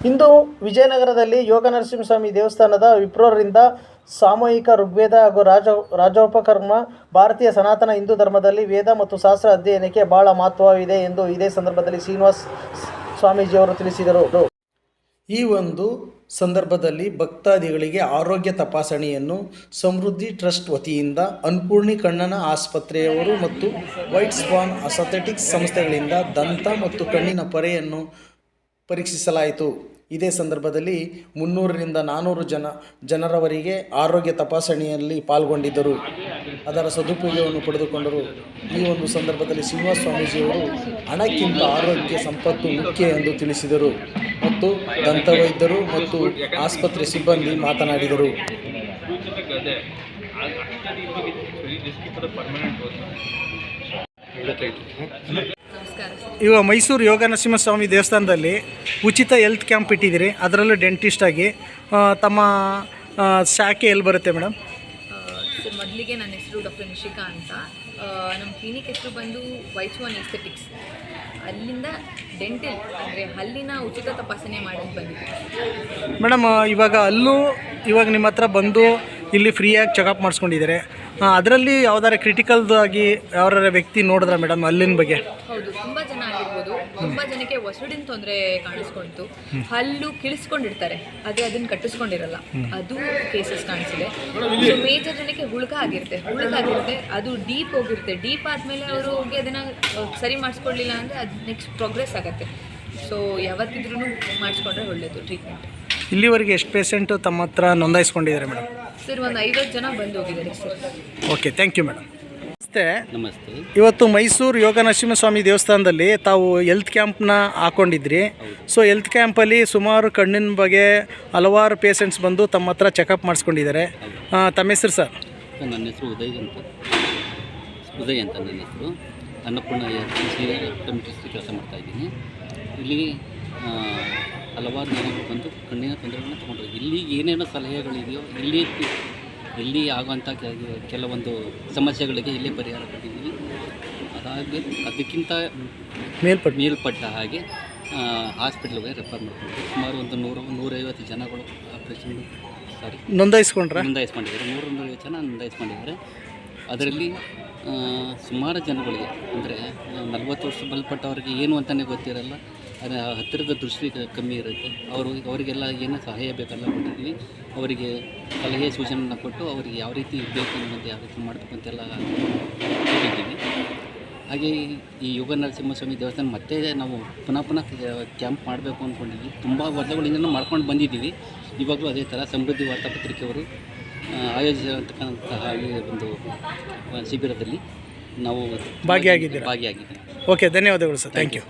ಇಂದು ವಿಜಯನಗರದಲ್ಲಿ ಯೋಗ ನರಸಿಂಹಸ್ವಾಮಿ ದೇವಸ್ಥಾನದ ವಿಪ್ರೋರಿಂದ ಸಾಮೂಹಿಕ ಋಗ್ವೇದ ಹಾಗೂ ರಾಜ ರಾಜೋಪಕರ್ಮ, ಭಾರತೀಯ ಸನಾತನ ಹಿಂದೂ ಧರ್ಮದಲ್ಲಿ ವೇದ ಮತ್ತು ಶಾಸ್ತ್ರ ಅಧ್ಯಯನಕ್ಕೆ ಬಹಳ ಮಹತ್ವವಿದೆ ಎಂದು ಇದೇ ಸಂದರ್ಭದಲ್ಲಿ ಶ್ರೀನಿವಾಸ್ ಸ್ವಾಮೀಜಿಯವರು ತಿಳಿಸಿದರು. ಈ ಒಂದು ಸಂದರ್ಭದಲ್ಲಿ ಭಕ್ತಾದಿಗಳಿಗೆ ಆರೋಗ್ಯ ತಪಾಸಣೆಯನ್ನು ಸಮೃದ್ಧಿ ಟ್ರಸ್ಟ್ ವತಿಯಿಂದ ಅನ್ಪೂರ್ಣಿ ಕಣ್ಣನ ಆಸ್ಪತ್ರೆಯವರು ಮತ್ತು ವೈಟ್ ಸ್ವಾನ್ ಅಸಥೆಟಿಕ್ಸ್ ಸಂಸ್ಥೆಗಳಿಂದ ದಂತ ಮತ್ತು ಕಣ್ಣಿನ ಪೊರೆಯನ್ನು ಪರೀಕ್ಷಿಸಲಾಯಿತು. ಇದೇ ಸಂದರ್ಭದಲ್ಲಿ ಮುನ್ನೂರರಿಂದ ನಾನ್ನೂರು ಜನ, ಜನರವರಿಗೆ ಆರೋಗ್ಯ ತಪಾಸಣೆಯಲ್ಲಿ ಪಾಲ್ಗೊಂಡಿದ್ದರು. ಅದರ ಸದುಪಯೋಗವನ್ನು ಪಡೆದುಕೊಂಡರು. ಈ ಒಂದು ಸಂದರ್ಭದಲ್ಲಿ ಶ್ರೀನಿವಾಸ ಸ್ವಾಮೀಜಿಯವರು ಹಣಕ್ಕಿಂತ ಆರೋಗ್ಯ ಸಂಪತ್ತು ಮುಖ್ಯ ಎಂದು ತಿಳಿಸಿದರು ಮತ್ತು ದಂತವೈದ್ಯರು ಮತ್ತು ಆಸ್ಪತ್ರೆ ಸಿಬ್ಬಂದಿ ಮಾತನಾಡಿದರು. ನಮಸ್ಕಾರ. ಇವಾಗ ಮೈಸೂರು ಯೋಗ ನರಸಿಂಹಸ್ವಾಮಿ ದೇವಸ್ಥಾನದಲ್ಲಿ ಉಚಿತ ಹೆಲ್ತ್ ಕ್ಯಾಂಪ್ ಇಟ್ಟಿದ್ದೀರಿ. ಅದರಲ್ಲೂ ಡೆಂಟಿಸ್ಟಾಗಿ ತಮ್ಮ ಶಾಖೆ ಎಲ್ಲಿ ಬರುತ್ತೆ ಮೇಡಮ್? ಸರ್ ಮೊದಲಿಗೆ ನನ್ನ ಹೆಸರು ಡಾಕ್ಟರ್ ನಿಶಿಕಾ ಅಂತ. ನಮ್ಮ ಕ್ಲಿನಿಕ್ ಹೆಸರು ಬಂದು ವೈಚುವನ್ ಒನ್ ಎಸ್ಥೆಟಿಕ್ಸ್ ಅಲ್ಲಿಂದ ಡೆಂಟಲ್ ಅಂದರೆ ಹಲ್ಲಿನ ಉಚಿತ ತಪಾಸಣೆ ಮಾಡೋದು ಬಂದಿದ್ದೀವಿ ಮೇಡಮ್ ಇವಾಗ ಅಲ್ಲೂ ಇವಾಗ ನಿಮ್ಮ ಹತ್ರ ಬಂದು ಇಲ್ಲಿ ಫ್ರೀಯಾಗಿ ಚೆಕಪ್ ಮಾಡಿಸ್ಕೊಂಡಿದ್ದಾರೆ. ಅದರಲ್ಲಿ ಯಾವ್ದಾರ ಕ್ರಿಟಿಕಲ್ದಾಗಿ ಯಾವ್ದಾರ ವ್ಯಕ್ತಿ ನೋಡಿದ್ರ ಮೇಡಮ್ ಅಲ್ಲಿನ ಬಗ್ಗೆ? ಹೌದು ತುಂಬ ಜನ ತುಂಬ ಜನಕ್ಕೆ ಒಸಡಿನ ತೊಂದರೆ ಕಾಣಿಸ್ಕೊಳ್ತು ಹಲ್ಲು ಕಿಳಿಸ್ಕೊಂಡಿರ್ತಾರೆ ಅದೇ ಅದನ್ನು ಕಟ್ಟಿಸ್ಕೊಂಡಿರಲ್ಲ. ಅದು ಕೇಸಸ್ ಕಾಣಿಸಿದೆ. ಸೊ ಮೇಜರ್ ಜನಕ್ಕೆ ಹುಳುಕ ಆಗಿರುತ್ತೆ. ಹುಳುಕ ಆಗಿರುತ್ತೆ. ಅದು ಡೀಪ್ ಹೋಗಿರುತ್ತೆ. ಡೀಪ್ ಆದಮೇಲೆ ಅವರು ಹೋಗಿ ಅದನ್ನು ಸರಿ ಮಾಡಿಸ್ಕೊಡ್ಲಿಲ್ಲ ಅಂದರೆ ಅದು ನೆಕ್ಸ್ಟ್ ಪ್ರೋಗ್ರೆಸ್ ಆಗುತ್ತೆ. ಸೊ ಯಾವತ್ತಿದ್ರೂ ಮಾಡಿಸ್ಕೊಂಡ್ರೆ ಒಳ್ಳೆಯದು ಟ್ರೀಟ್ಮೆಂಟ್ ಇಲ್ಲಿವರೆಗೆ ಎಷ್ಟು ಪೇಷೆಂಟು ತಮ್ಮ ಹತ್ರ ನೋಂದಾಯಿಸ್ಕೊಂಡಿದ್ದಾರೆ ಮೇಡಮ್? ಸರ್ ಒಂದು ಐವತ್ತು ಜನ ಬಂದು ಹೋಗಿದ್ದಾರೆ sir. Okay thank you madam ನಮಸ್ತೆ. ನಮಸ್ತೆ. ಇವತ್ತು ಮೈಸೂರು ಯೋಗ ನರಸಿಂಹಸ್ವಾಮಿ ದೇವಸ್ಥಾನದಲ್ಲಿ ತಾವು ಹೆಲ್ತ್ ಕ್ಯಾಂಪ್ನ ಹಾಕೊಂಡಿದ್ರಿ. ಸೊ ಹೆಲ್ತ್ ಕ್ಯಾಂಪಲ್ಲಿ ಸುಮಾರು ಕಣ್ಣಿನ ಬಗ್ಗೆ ಹಲವಾರು ಪೇಷಂಟ್ಸ್ ಬಂದು ತಮ್ಮ ಹತ್ರ ಚೆಕಪ್ ಮಾಡಿಸ್ಕೊಂಡಿದ್ದಾರೆ. ತಮ್ಮ ಹೆಸರು ಸರ್? ನನ್ನ ಹೆಸರು ಉದಯ್ ಅಂತ. ಉದಯ್ ಅಂತ ನನ್ನ ಹೆಸರು. ಅನ್ನಪೂರ್ಣ ಕೆಲಸ ಮಾಡ್ತಾ ಇದ್ದೀನಿ. ಇಲ್ಲಿ ಹಲವಾರು ಬಂದು ಕಣ್ಣಿನ ತೊಂದರೆಗಳನ್ನ ತೊಗೊಂಡ್ರು. ಇಲ್ಲಿ ಏನೇನೋ ಸಲಹೆಗಳಿದೆಯೋ ಇಲ್ಲಿ ಇಲ್ಲಿ ಆಗುವಂಥ ಕೆಲ- ಕೆಲವೊಂದು ಸಮಸ್ಯೆಗಳಿಗೆ ಇಲ್ಲಿ ಪರಿಹಾರ ಕೊಟ್ಟಿದ್ದೀವಿ. ಅದಾಗಿ ಅದಕ್ಕಿಂತ ಮೇಲ್ಪಟ್ಟು ಮೇಲ್ಪಟ್ಟ ಹಾಗೆ ಹಾಸ್ಪಿಟ್ಲ್ಗೆ ರೆಫರ್ ಮಾಡ್ಕೊಂಡಿದ್ದೀವಿ. ಸುಮಾರು ಒಂದು ನೂರು ನೂರೈವತ್ತು ಜನಗಳು ಆಪ್ರೇಷನ್ ಸಾರಿ ನೋಂದಾಯಿಸ್ಕೊಂಡ್ರೆ? ನೋಂದಾಯಿಸ್ಕೊಂಡಿದ್ದಾರೆ. ನೂರು ನೂರೈವತ್ತು ಜನ ನೋಂದಾಯಿಸ್ಕೊಂಡಿದ್ದಾರೆ. ಅದರಲ್ಲಿ ಸುಮಾರು ಜನಗಳಿಗೆ ಅಂದರೆ ನಲ್ವತ್ತು ವರ್ಷ ಬಲ್ಪಟ್ಟವ್ರಿಗೆ ಏನು ಅಂತಲೇ ಗೊತ್ತಿರಲ್ಲ. ಅದರ ಹತ್ತಿರದ ದೃಷ್ಟಿ ಕಮ್ಮಿ ಇರುತ್ತೆ. ಅವರು ಅವರಿಗೆಲ್ಲ ಏನು ಸಹಾಯ ಬೇಕಲ್ಲ ಕೊಟ್ಟಿದ್ದೀವಿ ಅವರಿಗೆ ಸಲಹೆ ಸೂಚನೆಯನ್ನು ಕೊಟ್ಟು ಅವರಿಗೆ ಯಾವ ರೀತಿ ಇರಬೇಕು ಅನ್ನೋದು ಯಾವ ರೀತಿ ಮಾಡಬೇಕು ಅಂತೆಲ್ಲ ಹೇಳಿದ್ದೀವಿ ಹಾಗೆ ಈ ಯೋಗ ನರಸಿಂಹಸ್ವಾಮಿ ದೇವಸ್ಥಾನ ಮತ್ತೆ ನಾವು ಪುನಃ ಪುನಃ ಕ್ಯಾಂಪ್ ಮಾಡಬೇಕು ಅಂದ್ಕೊಂಡಿದ್ವಿ. ತುಂಬ ವರ್ಷಗಳಿಂದ ಮಾಡ್ಕೊಂಡು ಬಂದಿದ್ದೀವಿ. ಇವಾಗಲೂ ಅದೇ ಥರ ಸಮೃದ್ಧಿ ವಾರ್ತಾಪತ್ರಿಕೆಯವರು ಆಯೋಜಿಸಿರತಕ್ಕಂತಹ ಆಯೋಜಿಸಿರ್ತಕ್ಕಂತಹ ಈ ಒಂದು ಶಿಬಿರದಲ್ಲಿ ನಾವು ಭಾಗಿಯಾಗಿದ್ದೀವಿ ಭಾಗಿಯಾಗಿದ್ದೀವಿ. ಓಕೆ ಧನ್ಯವಾದಗಳು ಸರ್. Thank you